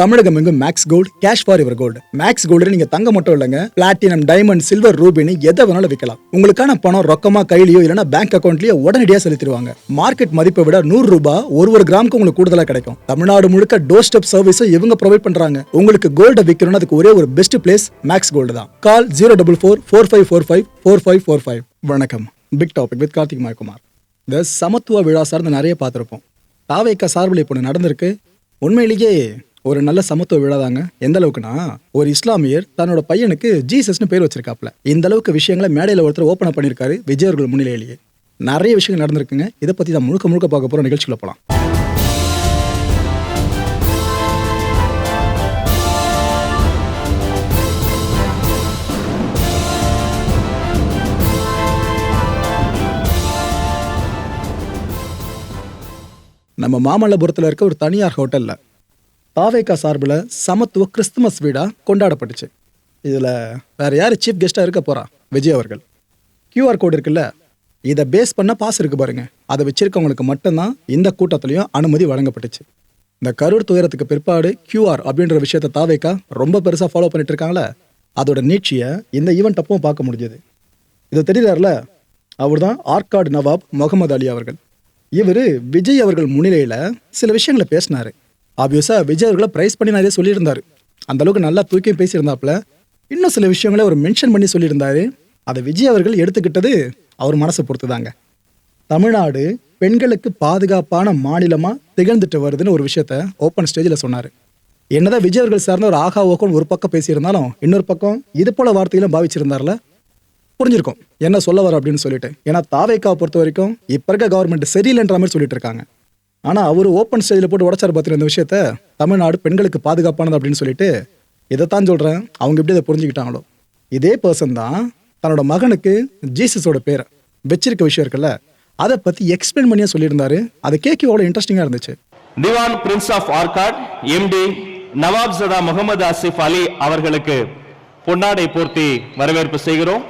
தமிழகம் எங்கும் Max Gold cash for your gold Max Gold நீங்க தங்க மட்டும் இல்லைங்க. பிளாட்டினம் டைமண்ட் சில்வர் ரூபினி எதை வேணாலும் விற்கலாம் உங்களுக்கான பணம் ரொக்கமா கையிலயோ இல்லைன்னா பேங்க் அக்கௌண்ட்லயோ உடனடியாக செலுத்திடுவாங்க. மார்க்கெட் மதிப்பை விட நூறு ரூபாய் ஒரு ஒரு கிராமுக்கு உங்களுக்கு கூடுதலா கிடைக்கும். தமிழ்நாடு முழுக்க டோர் ஸ்டெப் சர்வீஸும் இவங்க ப்ரொவைட் பண்றாங்க. உங்களுக்கு கோல்ட விற்கணும்னு அதுக்கு ஒரே ஒரு பெஸ்ட் பிளேஸ் மேக்ஸ் கோல்டு தான். Call zero double four four five four five four five four five வணக்கம். Big topic with Karthik Maikumar இந்த சமத்துவ விழா சார்ந்து நிறைய பார்த்துருப்போம். தாவேக்கா சார்பில் இப்போ நடந்திருக்கு. உண்மையிலேயே ஒரு நல்ல சமத்துவ விழா தாங்க எந்த அளவுக்குன்னா ஒரு இஸ்லாமியர் தன்னோட பையனுக்கு ஜீசஸ்னு பேர் வச்சிருக்காப்ல. இந்த அளவுக்கு விஷயங்களை மேடையில் ஒருத்தர் ஓப்பன் பண்ணியிருக்காரு விஜய் அவர்கள் முன்னிலையிலேயே. நிறைய விஷயங்கள் நடந்திருக்குங்க. இதை பற்றி தான் முழுக்க முழுக்க பார்க்க போகிற நிகழ்ச்சிக்குள்ள போகலாம் நம்ம மாமல்லபுரத்தில் இருக்க ஒரு தனியார் ஹோட்டலில் பாவேகா சார்பில் சமத்துவ கிறிஸ்துமஸ் வீடா கொண்டாடப்பட்டுச்சு. இதில் வேற யார் சீஃப் கெஸ்ட்டாக இருக்க போறா? விஜய் அவர்கள். கியூஆர் கோடு இருக்குல்ல? இதை பேஸ் பண்ண பாஸ் இருக்கு பாருங்க. அதை வச்சிருக்கவங்களுக்கு மட்டும்தான் இந்த கூட்டத்திலையும் அனுமதி வழங்கப்பட்டுச்சு. இந்த கரூர் துயரத்துக்கு பிற்பாடு கியூஆர் அப்படின்ற விஷயத்தை தாவேக்கா ரொம்ப பெருசாக ஃபாலோ பண்ணிட்டு இருக்காங்களே அதோட நீட்சியை இந்த ஈவெண்ட் அப்பவும் பார்க்க முடிஞ்சது. இதை தெரியலார்ல அவர் தான் ஆர்காட் நவாப் முகமது அலி அவர்கள். இவர் விஜய் அவர்கள் முன்னிலையில் சில விஷயங்களை பேசினாரு. ஆப்வியஸாக விஜய் அவர்களை ப்ரைஸ் பண்ணி நிறைய சொல்லியிருந்தாரு. அந்த அளவுக்கு நல்லா தூக்கியும் பேசியிருந்தாப்புல. இன்னும் சில விஷயங்களை அவர் மென்ஷன் பண்ணி சொல்லியிருந்தாரு. அதை விஜய் அவர்கள் எடுத்துக்கிட்டது அவர் மனசை பொறுத்து தாங்க தமிழ்நாடு பெண்களுக்கு பாதுகாப்பான மாநிலமாக திகழ்ந்துட்டு வருதுன்னு ஒரு விஷயத்த ஓப்பன் ஸ்டேஜில் சொன்னார். என்னதான் விஜய் அவர்கள் சார்ந்த ஒரு ஆகா ஓகோன்னு ஒரு பக்கம் பேசியிருந்தாலும் இன்னொரு பக்கம் இது போல வார்த்தையிலும் பாவிச்சிருந்தார்ல? புரிஞ்சிருக்கும். என்ன சொல்ல வர அப்படின்னு சொல்லிட்டு. ஏன்னா தாவேக்காவை பொறுத்த வரைக்கும் இப்போ இருக்க கவர்மெண்ட் சரியில்லைன்ற மாதிரி சொல்லிட்டு இருக்காங்க. ஆனால் அவர் ஓப்பன் ஸ்டேஜில் போட்டு உடச்சார் பார்த்துருந்த இந்த விஷயத்த? தமிழ்நாடு பெண்களுக்கு பாதுகாப்பானது அப்படின்னு சொல்லிட்டு இதைத்தான் சொல்கிறேன் அவங்க எப்படி இதை புரிஞ்சுக்கிட்டாங்களோ? இதே பர்சன் தான் தன்னோட மகனுக்கு ஜீசஸோட பேரை வச்சிருக்க விஷயம் இருக்குல்ல அதை பற்றி எக்ஸ்பிளைன் பண்ணியே சொல்லியிருந்தாரு. அதை கேட்க எவ்வளோ இன்ட்ரெஸ்டிங்காக இருந்துச்சு. Diwan prince of Arcot MD Nawab Sada Mohammed Asif அலி அவர்களுக்கு பொன்னாடை போர்த்தி வரவேற்பு செய்கிறோம்.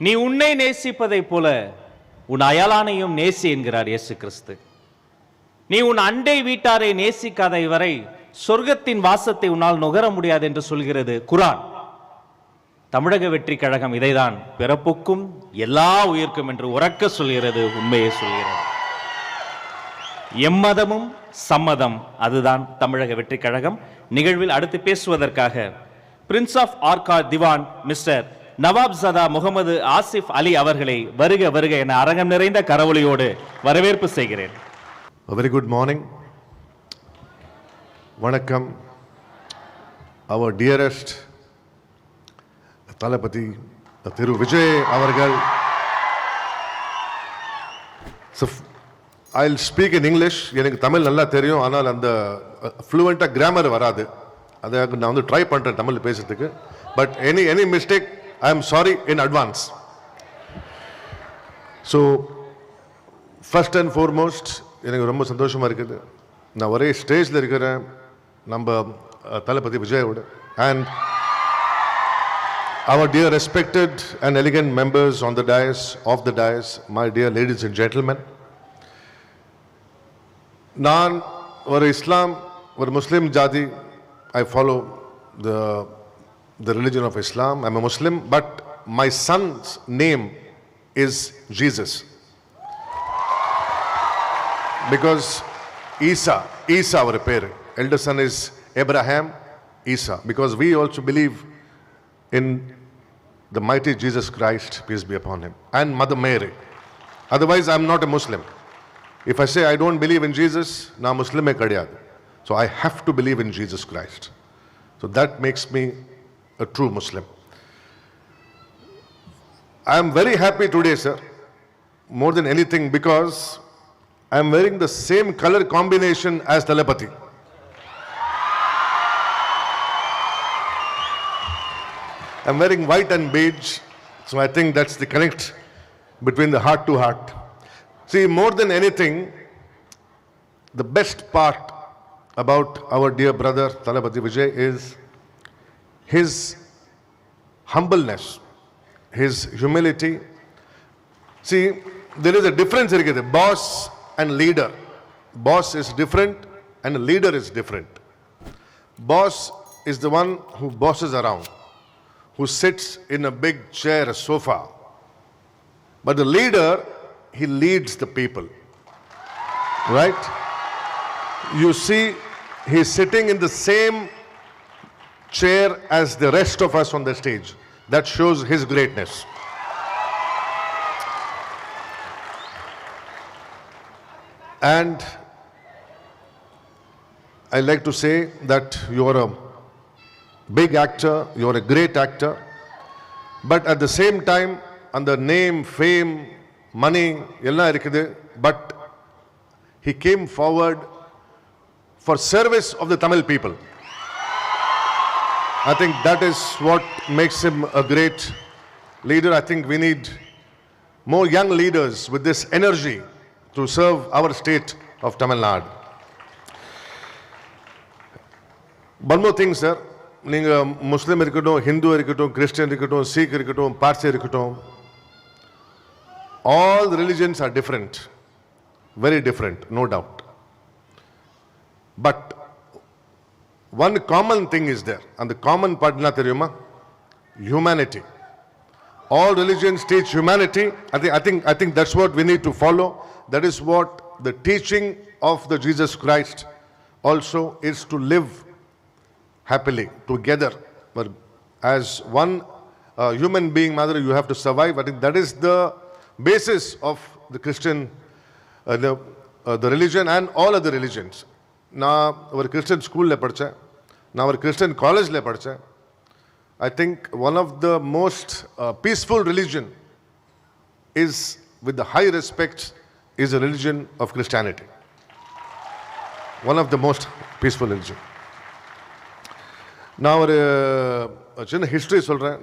நீ உன்னை நேசிப்பதைப் போல உன் அயலானையும் நேசி என்கிறார் இயேசு கிறிஸ்து. நீ உன் அண்டை வீட்டாரை நேசிக்காத வரை சொர்க்கத்தின் வாசத்தை உன்னால் நுகர முடியாது என்று சொல்கிறது குரான். தமிழக வெற்றி கழகம் இதைதான் பிறப்புக்கும் எல்லா உயிர்க்கும் என்று உறக்க சொல்கிறது உண்மையை சொல்கிறது. எம்மதமும் சம்மதம் அதுதான் தமிழக வெற்றி கழகம். நிகழ்வில் அடுத்து பேசுவதற்காக prince of Arcot Diwan mister Nawab Sada Mohammed Asif அலி அவர்களை வருக வருக என அரங்கம் நிறைந்த கரவொலியோடு வரவேற்பு செய்கிறேன். வெரி குட் மார்னிங் வணக்கம். அவர் டியரஸ்ட் தளபதி திரு விஜய் அவர்கள். ஐ ஸ்பீக் இன் இங்கிலீஷ் எனக்கு தமிழ் நல்லா தெரியும். ஆனால் அந்த ஃப்ளூவெண்ட்டாக கிராமர் வராது. அதை நான் வந்து ட்ரை பண்ணுறேன் தமிழ் பேசுறதுக்கு. But any any mistake I am sorry in advance so first and foremost எனக்கு ரொம்ப சந்தோஷமாக இருக்குது. நான் ஒரே ஸ்டேஜில் இருக்கிறேன். நம்ம தளபதி விஜயோட. And our dear respected and elegant members on the dais, of the dais, my dear ladies and gentlemen. நான் ஒரு இஸ்லாம் ஒரு முஸ்லீம் ஜாதி I follow the the religion of Islam. I'm a Muslim, but my son's name is Jesus. Because Isa, Isa our pair, elder son is Abraham, Isa. Because we also believe in the mighty Jesus Christ, peace be upon him, and Mother Mary. Otherwise, I'm not a Muslim. If I say I don't believe in Jesus, now Muslim So I have to believe in Jesus Christ. So that makes me a true Muslim. I am very happy today, sir, more than anything because I am wearing the same color combination as Telepathy. I'm wearing white and beige, so I think that's the connect between the heart to heart. See, more than anything, the best part about our dear brother Talabati Vijay is his humbleness, his humility. See, there is a difference here. Boss and leader. Boss is different and leader is different. Boss is the one who bosses around, who sits in a big chair, a sofa. But the leader, he leads the people. Right? You see, he's sitting in the same chair as the rest of us on the stage. That shows his greatness. And I like to say that you are a big actor, you are a great actor, but at the same time, அந்த name fame money எல்லாம் இருக்குது but he came forward for service of the Tamil people. I think that is what makes him a great leader. I think we need more young leaders with this energy to serve our state of Tamil Nadu. One more thing, sir. நீங்கள் முஸ்லீம் இருக்கட்டும் ஹிந்து இருக்கட்டும் Christian இருக்கட்டும் seek இருக்கட்டும் பார்சி இருக்கட்டும் all religions are different very different, no doubt. But one common thing is there, and the common part na theriyuma? Humanity. All religions teach humanity. I think, I think, I think that's what we need to follow. That is what the teaching of the Jesus Christ also is to live happily together. But as one uh, human being, mother, you have to survive. I think that is the basis of the Christian, uh, the, uh, the religion and all other religions. நான் ஒரு Christian ஸ்கூலில் படித்தேன் நான் ஒரு Christian காலேஜில் படித்தேன் I think one of the most peaceful religion is with the high respect is a religion of Christianity one of the most peaceful religion நான் ஒரு uh, சின்ன ஹிஸ்ட்ரி சொல்கிறேன்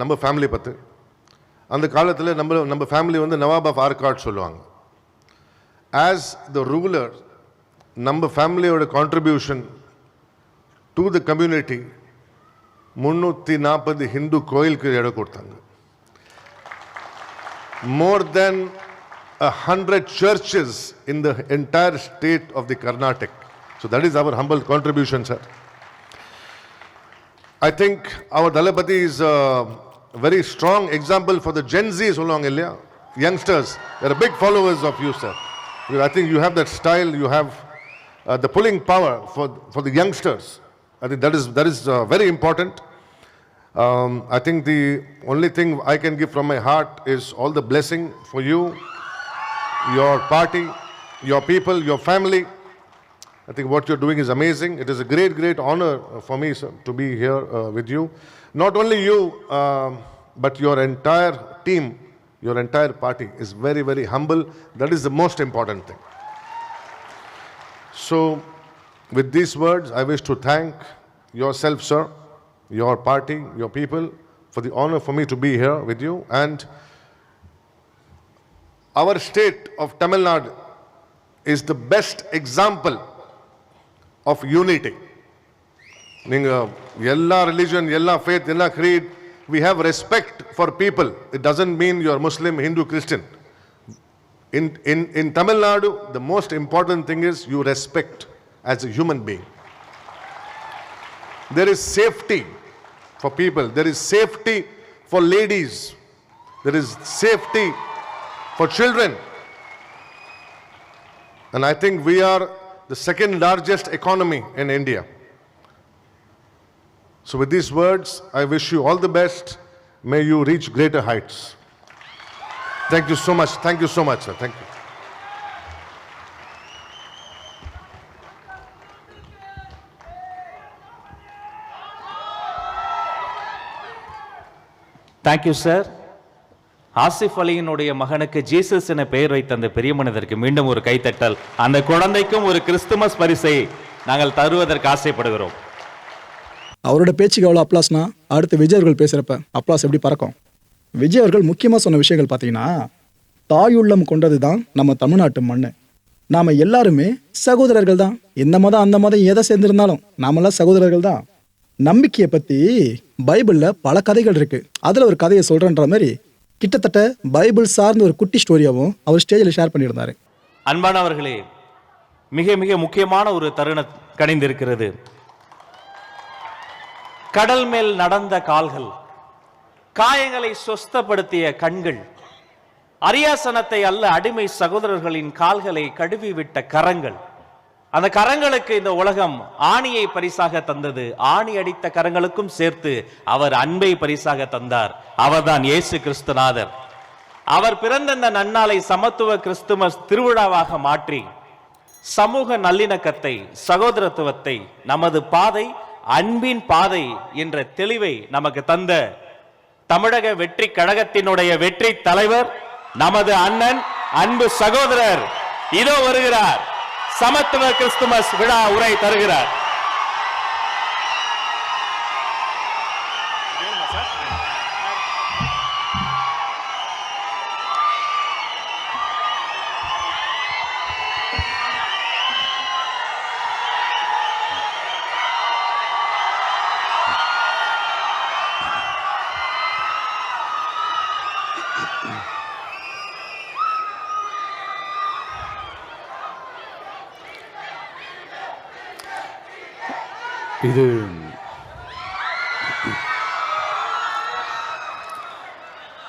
நம்ம ஃபேமிலி பற்றி அந்த காலத்தில் நம்ம நம்ம ஃபேமிலி வந்து நவாப் ஆஃப் ஆர்காட் சொல்லுவாங்க. ஆஸ் த ரூலர் நம்ம ஃபேமிலியோட கான்ட்ரிபியூஷன் டு த கம்யூனிட்டி முந்நூற்றி நாற்பது ஹிந்து கோயிலுக்கு இடம் கொடுத்தாங்க more then a hundred churches in the entire state of the Karnataka. So that is our humble contribution, sir. I think our Dalapati is a very strong example for the Gen Z along Ilya. Youngsters, they're big followers of you, sir. Because I think you have that style, you have uh, the pulling power for, for the youngsters. I think that is, that is uh, very important. Um, I think the only thing I can give from my heart is all the blessing for you, your party, your people, your family. I think what you're doing is amazing. It is a great, great honor uh, for me sir, to be here uh, with you. Not only you, um, but your entire team, your entire party is very, very humble. That is the most important thing. So, with these words, I wish to thank yourself, sir, your party, your people, for the honor for me to be here with you. And our state of Tamil Nadu is the best example of unity. நீங்க எல்லா religion எல்லா faith எல்லா creed we have respect for people it doesn't mean you are muslim hindu christian in, in, in tamil nadu the most important thing is you respect as a human being. There is safety for people. There is safety for ladies. There is safety for children. And i think we are the second largest economy in india. So, with these words, I wish you all the best. May you reach greater heights. Thank you so much. Thank you so much, sir. Thank you. Thank you sir Asif அலியினுடைய மகனுக்கு Jesus என பெயர் வைத்த அந்த பெரிய மனிதருக்கு மீண்டும் ஒரு கைத்தட்டல் அந்த குழந்தைக்கும் ஒரு கிறிஸ்துமஸ் பரிசை நாங்கள் தருவதற்கு ஆசைப்படுகிறோம் அவரோட பேச்சுக்கு எவ்வளோ அப்ளாஸ்னா அடுத்து விஜய் அவர்கள் பேசுகிறப்ப அப்ளாஸ் எப்படி பறக்கும் விஜய் அவர்கள் முக்கியமாக சொன்ன விஷயங்கள் பார்த்தீங்கன்னா தாயுள்ளம் கொண்டது தான் நம்ம தமிழ்நாட்டு மண் நாம் எல்லாருமே சகோதரர்கள் தான். இந்த மதம் அந்த மதம் எதை சேர்ந்திருந்தாலும் நாமெல்லாம் சகோதரர்கள் தான். நம்பிக்கையை பற்றி பைபிளில் பல கதைகள் இருக்குது அதில் ஒரு கதையை சொல்கிறன்ற மாதிரி கிட்டத்தட்ட பைபிள் சார்ந்த ஒரு குட்டி ஸ்டோரியாவும் அவர் ஸ்டேஜில் ஷேர் பண்ணியிருந்தாரு. அன்பானவர்களே மிக மிக முக்கியமான ஒரு தருணம் கணிந்திருக்கிறது கடல் மேல் நடந்த கால்கள் காயங்களை சொஸ்தப்படுத்திய கண்கள் அரியாசனத்தை அல்ல அடிமை சகோதரர்களின் கால்களை கழுவி விட்ட கரங்கள். அந்த கரங்களுக்கு இந்த உலகம் ஆணியை பரிசாக தந்தது. ஆணி அடித்த கரங்களுக்கும் சேர்த்து அவர் அன்பை பரிசாக தந்தார். அவர்தான் இயேசு கிறிஸ்துநாதர். அவர் பிறந்த இந்த நன்னாளை சமத்துவ கிறிஸ்துமஸ் திருவிழாவாக மாற்றி சமூக நல்லிணக்கத்தை சகோதரத்துவத்தை நமது பாதை அன்பின் பாதை என்ற தெளிவை நமக்கு தந்த தமிழக வெற்றி கழகத்தினுடைய வெற்றி தலைவர் நமது அண்ணன் அன்பு சகோதரர் இதோ வருகிறார். சமத்துவ கிறிஸ்துமஸ் விழா உரை தருகிறார்.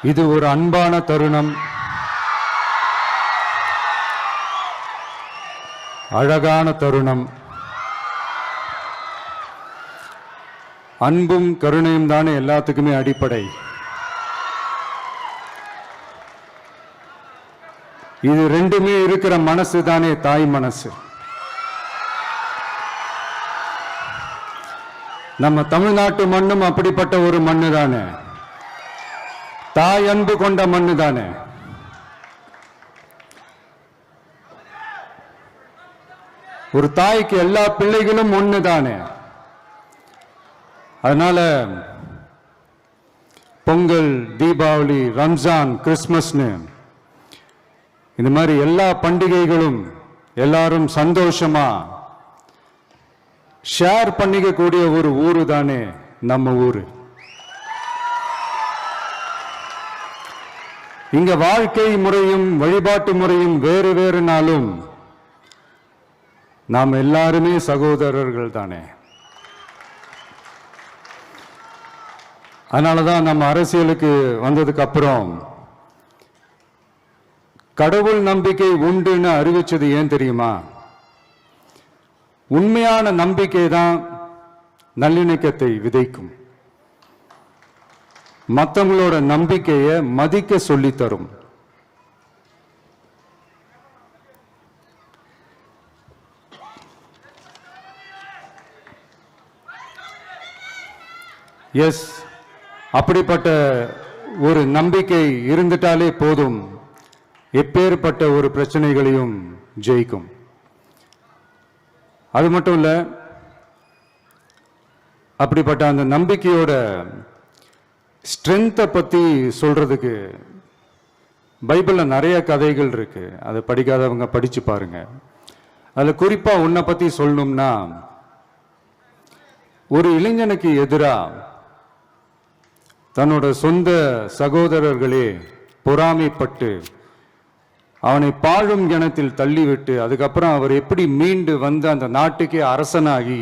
இது ஒரு அன்பான தருணம். அழகான தருணம். அன்பும் கருணையும் தானே எல்லாத்துக்குமே அடிப்படை. இது ரெண்டுமே இருக்கிற மனசு தானே தாய் மனசு. நம்ம தமிழ்நாட்டு மண்ணும் அப்படிப்பட்ட ஒரு மண்ணு தானே தாய் அன்பு கொண்ட மண்ணு தானே? ஒரு தாய்க்கு எல்லா பிள்ளைகளும் ஒண்ணு தானே? அதனால பொங்கல் தீபாவளி ரம்ஜான் கிறிஸ்மஸ்னு இந்த மாதிரி எல்லா பண்டிகைகளும் எல்லாரும் சந்தோஷமா ஷேர் பண்ணிக்கக்கூடிய ஒரு ஊரு தானே நம்ம ஊரு. இங்க வாழ்க்கை முறையும் வழிபாட்டு முறையும் வேறு வேறுனாலும் நாம் எல்லாருமே சகோதரர்கள் தானே அதனாலதான் நம்ம அரசியலுக்கு வந்ததுக்கு அப்புறம் கடவுள் நம்பிக்கை உண்டுன்னு அறிவிச்சது ஏன் தெரியுமா? உண்மையான நம்பிக்கை தான் நல்லிணக்கத்தை விதைக்கும். மற்றவங்களோட நம்பிக்கையை மதிக்க சொல்லித்தரும். எஸ் அப்படிப்பட்ட ஒரு நம்பிக்கை இருந்துட்டாலே போதும். எப்பேற்பட்ட ஒரு பிரச்சனைகளையும் ஜெயிக்கும். அது மட்டும் இல்ல அப்படிப்பட்ட அந்த நம்பிக்கையோட ஸ்ட்ரென்த்தை பற்றி சொல்கிறதுக்கு பைபிளில் நிறைய கதைகள் இருக்குது அதை படிக்காதவங்க படித்து பாருங்கள் அதில் குறிப்பாக உன்னை பற்றி சொல்லணும்னா ஒரு இளைஞனுக்கு எதிராக தன்னோட சொந்த சகோதரர்களே பொறாமைப்பட்டு அவனை பாழும் கிணத்தில் தள்ளிவிட்டு அதுக்கப்புறம் அவர் எப்படி மீண்டு வந்து அந்த நாட்டுக்கே அரசனாகி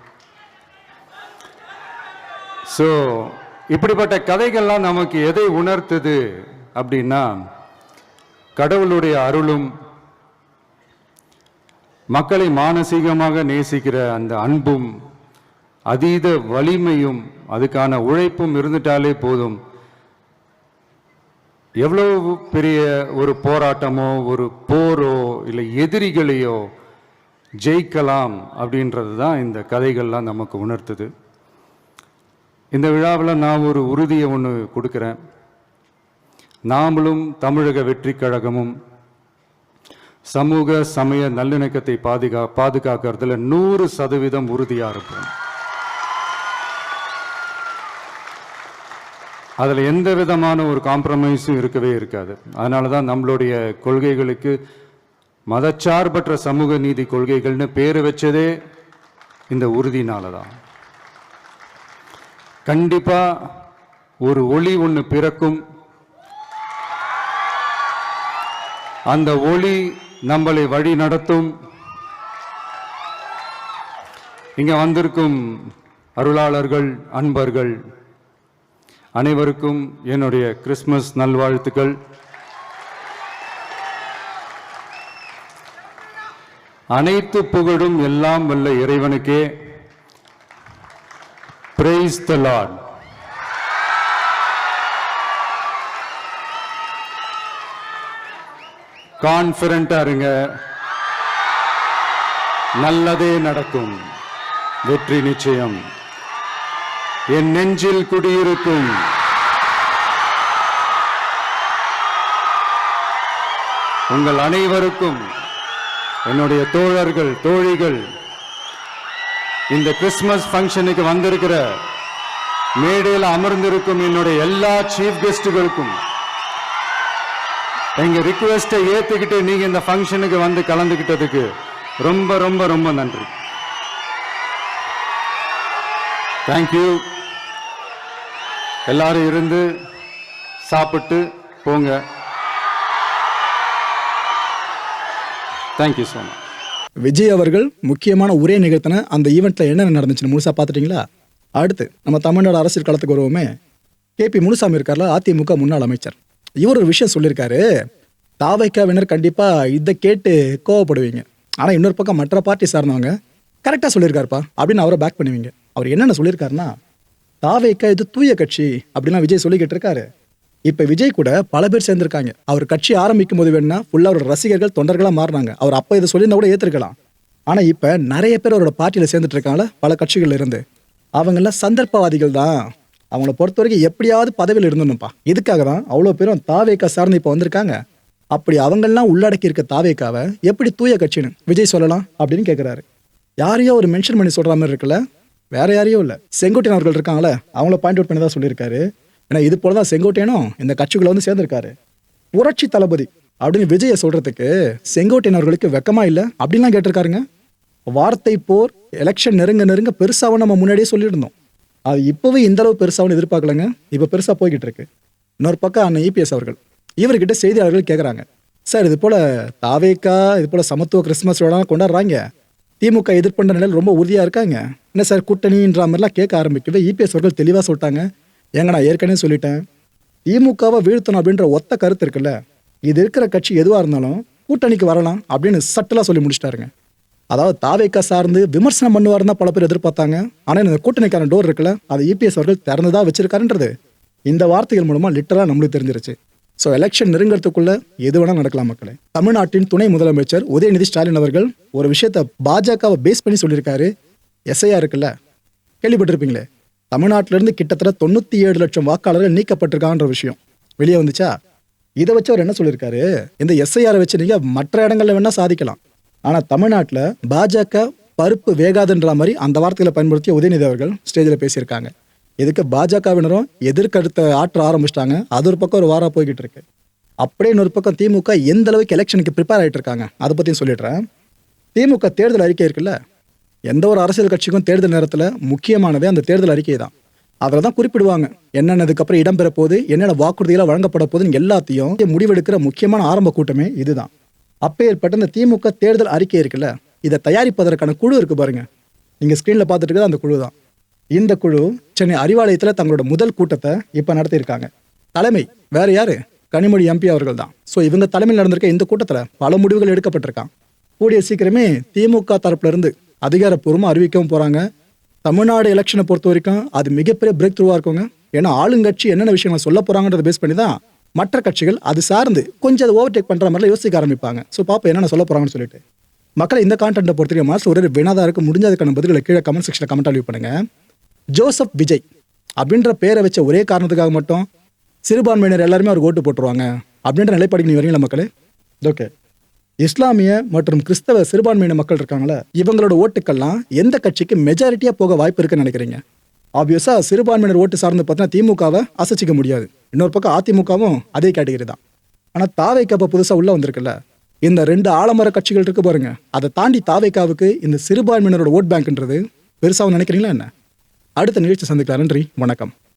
ஸோ இப்படிப்பட்ட கதைகள்லாம் நமக்கு எதை உணர்த்துது அப்படின்னா கடவுளுடைய அருளும் மக்களை மானசீகமாக நேசிக்கிற அந்த அன்பும் அதீத வலிமையும் அதுக்கான உழைப்பும் இருந்துட்டாலே போதும். எவ்வளோ பெரிய ஒரு போராட்டமோ ஒரு போரோ இல்லை எதிரிகளையோ ஜெயிக்கலாம் அப்படின்றது தான் இந்த கதைகள்லாம் நமக்கு உணர்த்துது. இந்த விழாவில் நான் ஒரு உறுதியை ஒன்று கொடுக்குறேன். நாமளும் தமிழக வெற்றி கழகமும் சமூக சமய நல்லிணக்கத்தை பாதுகா பாதுகாக்கிறதுல நூறு சதவீதம் உறுதியாக இருப்போம். அதில் எந்த விதமான ஒரு காம்ப்ரமைஸும் இருக்கவே இருக்காது. அதனால தான் நம்மளுடைய கொள்கைகளுக்கு மதச்சார்பற்ற சமூக நீதி கொள்கைகள்னு பேர் வச்சதே இந்த உறுதினால தான் கண்டிப்பாக ஒரு ஒளி ஒன்று பிறக்கும். அந்த ஒளி நம்மளை வழி நடத்தும். இங்கே வந்திருக்கும் அருளாளர்கள் அன்பர்கள் அனைவருக்கும் என்னுடைய கிறிஸ்மஸ் நல்வாழ்த்துக்கள். அனைத்து புகழும் எல்லாம் வல்ல இறைவனுக்கே. பிரைஸ் த லார்ட் கான்பிடண்டா இருங்க. நல்லதே நடக்கும். வெற்றி நிச்சயம். என் நெஞ்சில் குடியிருக்கும். உங்கள் அனைவருக்கும் என்னுடைய தோழர்கள் தோழிகள் இந்த கிறிஸ்துமஸ் ஃபங்க்ஷனுக்கு வந்திருக்கிற மேடையில் அமர்ந்திருக்கும் என்னுடைய எல்லா சீஃப் கெஸ்டுகளுக்கும் எங்க ரிக்வெஸ்ட்டை ஏத்துக்கிட்டு நீங்க இந்த ஃபங்க்ஷனுக்கு வந்து கலந்துக்கிட்டதுக்கு ரொம்ப ரொம்ப ரொம்ப நன்றி. தேங்க்யூ எல்லாரும் இருந்து சாப்பிட்டு போங்க. தேங்க்யூ ஸோ மச் விஜய் அவர்கள் முக்கியமான உரை நிகழ்த்தின அந்த ஈவெண்ட்டில் என்னென்ன நடந்துச்சுன்னு முழுசா பார்த்துட்டீங்களா? அடுத்து நம்ம தமிழ்நாடு அரசியல் களத்துக்கு வருவோமே. கேபி முனுசாமி இருக்கார்ல அதிமுக முன்னாள் அமைச்சர். இவர் ஒரு விஷயம் சொல்லியிருக்காரு. தாவைக்காவினர் கண்டிப்பாக இதை கேட்டு கோவப்படுவீங்க. ஆனால் இன்னொரு பக்கம் மற்ற பார்ட்டி சார்ந்தவங்க கரெக்டாக சொல்லியிருக்காருப்பா அப்படின்னு அவரை பேக் பண்ணுவீங்க. அவர் என்னென்ன சொல்லியிருக்காருன்னா தாவேக்கா இது தூய கட்சி அப்படின்லாம் விஜய் சொல்லிக்கிட்டு இருக்காரு. இப்ப விஜய் கூட பல பேர் சேர்ந்திருக்காங்க. அவர் கட்சி ஆரம்பிக்கும் போது வேணா ஃபுல்லா அவரோட ரசிகர்கள் தொண்டர்களா மாறினாங்க. அவர் அப்ப இதை சொல்லியிருந்தா கூட ஏத்திருக்கலாம். ஆனா இப்ப நிறைய பேர் அவரோட பார்ட்டியில சேர்ந்துட்டு இருக்காங்கள பல கட்சிகள்ல இருந்து. அவங்கெல்லாம் சந்தர்ப்பவாதிகள் தான். அவங்கள பொறுத்த வரைக்கும் எப்படியாவது பதவியில் இருந்தணும்ப்பா இதுக்காக தான்? அவ்வளோ பேரும் தாவேக்கா சார்ந்து இப்போ வந்திருக்காங்க. அப்படி அவங்கெல்லாம் உள்ளடக்கி இருக்க தாவேக்காவை எப்படி தூய கட்சின்னு விஜய் சொல்லலாம் அப்படின்னு கேட்குறாரு யாரையோ ஒரு மென்ஷன் பண்ணி சொல்கிற மாதிரி இருக்குல்ல? வேற யாரையோ இல்லை. செங்கோட்டையன் அவர்கள் இருக்காங்களே அவங்கள பாயிண்ட் அவுட் பண்ணி தான் சொல்லியிருக்காரு. ஏன்னா இது போல தான் செங்கோட்டையனும் இந்த கட்சிக்குள்ள வந்து சேர்ந்திருக்காரு. புரட்சி தளபதி அப்படின்னு விஜயை சொல்றதுக்கு செங்கோட்டையன் அவர்களுக்கு வெக்கமா இல்லை? அப்படின்லாம் கேட்டிருக்காருங்க. வார்த்தை போர் எலெக்ஷன் நெருங்க நெருங்க பெருசாகவும் நம்ம முன்னாடியே சொல்லியிருந்தோம். அது இப்போவே இந்த அளவு பெருசாகவும் எதிர்பார்க்கலங்க. இப்போ பெருசாக போய்கிட்டு இருக்கு. இன்னொரு பக்கம் அண்ணன் இபிஎஸ் அவர்கள் இவர்கிட்ட செய்தியாளர்கள் கேட்குறாங்க சார் இது போல தாவேக்கா இது போல சமத்துவ கிறிஸ்மஸ் கொண்டாடுறாங்க. திமுக எதிர்ப்பு நிலையில் ரொம்ப உறுதியாக இருக்காங்க. என்ன சார் கூட்டணின்ற மாதிரிலாம் கேட்க ஆரம்பிக்கவே இபிஎஸ் அவர்கள் தெளிவாக சொல்லிட்டாங்க. ஏங்க நான் ஏற்கனவே சொல்லிட்டேன். திமுகவை வீழ்த்தணும் அப்படின்ற ஒத்த கருத்து இருக்குல்ல இது இருக்கிற கட்சி எதுவாக இருந்தாலும் கூட்டணிக்கு வரலாம் அப்படின்னு சட்டலாக சொல்லி முடிச்சிட்டாருங்க. அதாவது தாவேக்கா சார்ந்து விமர்சனம் பண்ணுவாருன்னு பல பேர் எதிர்பார்த்தாங்க. ஆனால் இந்த கூட்டணிக்கான டோர் இருக்குல்ல அதை இபிஎஸ் அவர்கள் திறந்துதான் வச்சிருக்காருன்றது. இந்த வார்த்தைகள் மூலமாக லிட்டராக நம்மளுக்கு தெரிஞ்சிருச்சு. ஸோ எலெக்ஷன் நெருங்கிறதுக்குள்ள எது வேணால் நடக்கலாம் மக்களே. தமிழ்நாட்டின் துணை முதலமைச்சர் உதயநிதி ஸ்டாலின் அவர்கள் ஒரு விஷயத்த பாஜகவை பேஸ் பண்ணி சொல்லியிருக்காரு. எஸ்ஐயா இருக்குல்ல கேள்விப்பட்டிருப்பீங்களே? தமிழ்நாட்டிலேருந்து கிட்டத்தட்ட தொண்ணூற்றி ஏழு லட்சம் வாக்காளர்கள் நீக்கப்பட்டிருக்கான்ற விஷயம். வெளியே வந்துச்சா? இதை வச்சு அவர் என்ன சொல்லியிருக்காரு? இந்த எஸ்ஐஆரை வச்சு நீங்கள் மற்ற இடங்களில் வேணால் சாதிக்கலாம். ஆனால் தமிழ்நாட்டில் பாஜக பருப்பு வேகாதுன்ற மாதிரி அந்த வார்த்தைகளை பயன்படுத்திய உதயநிதி அவர்கள் ஸ்டேஜில் பேசியிருக்காங்க. இதுக்கு பாஜகவினரும் எதிர்கருத்தை ஆற்ற ஆரம்பிச்சிட்டாங்க. அது ஒரு பக்கம் ஒரு வாரம் போய்கிட்டு இருக்கு. அப்படியே இன்னொரு பக்கம் திமுக எந்த அளவுக்கு எலெக்ஷனுக்கு ப்ரிப்பேர் ஆகிட்டு இருக்காங்க? அதை பற்றியும் சொல்லிடுறேன். திமுக தேர்தல் அறிக்கை இருக்குல்ல? எந்த ஒரு அரசியல் கட்சிக்கும் தேர்தல் நேரத்தில் முக்கியமானதே அந்த தேர்தல் அறிக்கை தான் அதில் தான் குறிப்பிடுவாங்க என்னென்னதுக்கப்புறம் இடம்பெற போது என்னென்ன வாக்குறுதிகளாக வழங்கப்பட போகுதுன்னு எல்லாத்தையும் முடிவெடுக்கிற முக்கியமான ஆரம்ப கூட்டமே இதுதான். அப்பேற்பட்ட இந்த திமுக தேர்தல் அறிக்கை இருக்குல்ல இதை தயாரிப்பதற்கான குழு இருக்கு பாருங்க. நீங்கள் ஸ்க்ரீனில் பார்த்துட்டு இருக்கிறது அந்த குழு தான் இந்த குழு சென்னை அறிவாலயத்தில் தங்களோட முதல் கூட்டத்தை இப்போ நடத்தியிருக்காங்க. தலைமை வேற யாரு? கனிமொழி எம்பி அவர்கள் தான் ஸோ இவங்க தலைமையில் நடந்திருக்க இந்த கூட்டத்தில் பல முடிவுகள் எடுக்கப்பட்டிருக்கான். கூடிய சீக்கிரமே திமுக தரப்புலேருந்து அதிகாரப்பூர்வமாக அறிவிக்கவும் போகிறாங்க தமிழ்நாடு எலெக்ஷனை பொறுத்த வரைக்கும் அது மிகப்பெரிய பிரேக் த்ரூவாக இருக்குங்க. ஏன்னா ஆளுங்கட்சி என்னென்ன விஷயங்களை சொல்ல போகிறாங்கன்றத பேஸ் பண்ணி தான் மற்ற கட்சிகள் அது சார்ந்து கொஞ்சம் அதை ஓவர்டேக் பண்ணுற மாதிரிலாம் யோசிக்க ஆரம்பிப்பாங்க. ஸோ பாப்பா என்னென்ன சொல்ல போகிறாங்கன்னு சொல்லிட்டு. மக்களை இந்த கான்டென்ட்டை பொறுத்த வரைக்கும் மனசில் ஒரு வினாதா முடிஞ்சதுக்கான பதில்களை கீழே கமெண்ட் செக்ஷனில் கமெண்ட் அழிவு பண்ணுங்கள் ஜோசப் விஜய் அப்படின்ற பேரை வச்ச ஒரே காரணத்துக்காக மட்டும் சிறுபான்மையினர் எல்லாருமே அவர் ஓட்டு போட்டுருவாங்க. அப்படின்ற நிலைப்பாடுக்கு நீ வரீங்களா மக்களே? ஓகே இஸ்லாமிய மற்றும் கிறிஸ்தவ சிறுபான்மையின மக்கள் இருக்காங்களே இவங்களோட ஓட்டுக்கள்லாம் எந்த கட்சிக்கு மெஜாரிட்டியாக போக வாய்ப்பு இருக்குன்னு நினைக்கிறீங்க? ஆப்வியஸாக சிறுபான்மையினர் ஓட்டு சார்ந்து பார்த்தீங்கன்னா திமுகவை அசைச்சிக்க முடியாது. இன்னொரு பக்கம் அதிமுகவும் அதே கேட்டகரி தான். ஆனால் தாவைக்காப்ப அப்போ புதுசாக உள்ளே வந்திருக்குல்ல இந்த ரெண்டு ஆலமர கட்சிகள் இருக்கு பாருங்க அதை தாண்டி தாவைக்காவுக்கு இந்த சிறுபான்மையினரோட ஓட் பேங்க்ன்றது பெருசாக நினைக்கிறீங்களா என்ன? அடுத்த நிகழ்ச்சி சந்திக்கலாம். நன்றி வணக்கம்.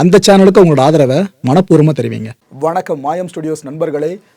அந்த சேனலுக்கு உங்களோட ஆதரவை மனப்பூர்வமாக தெரிவிங்க. வணக்கம் மாயம் ஸ்டுடியோஸ் நண்பர்களே.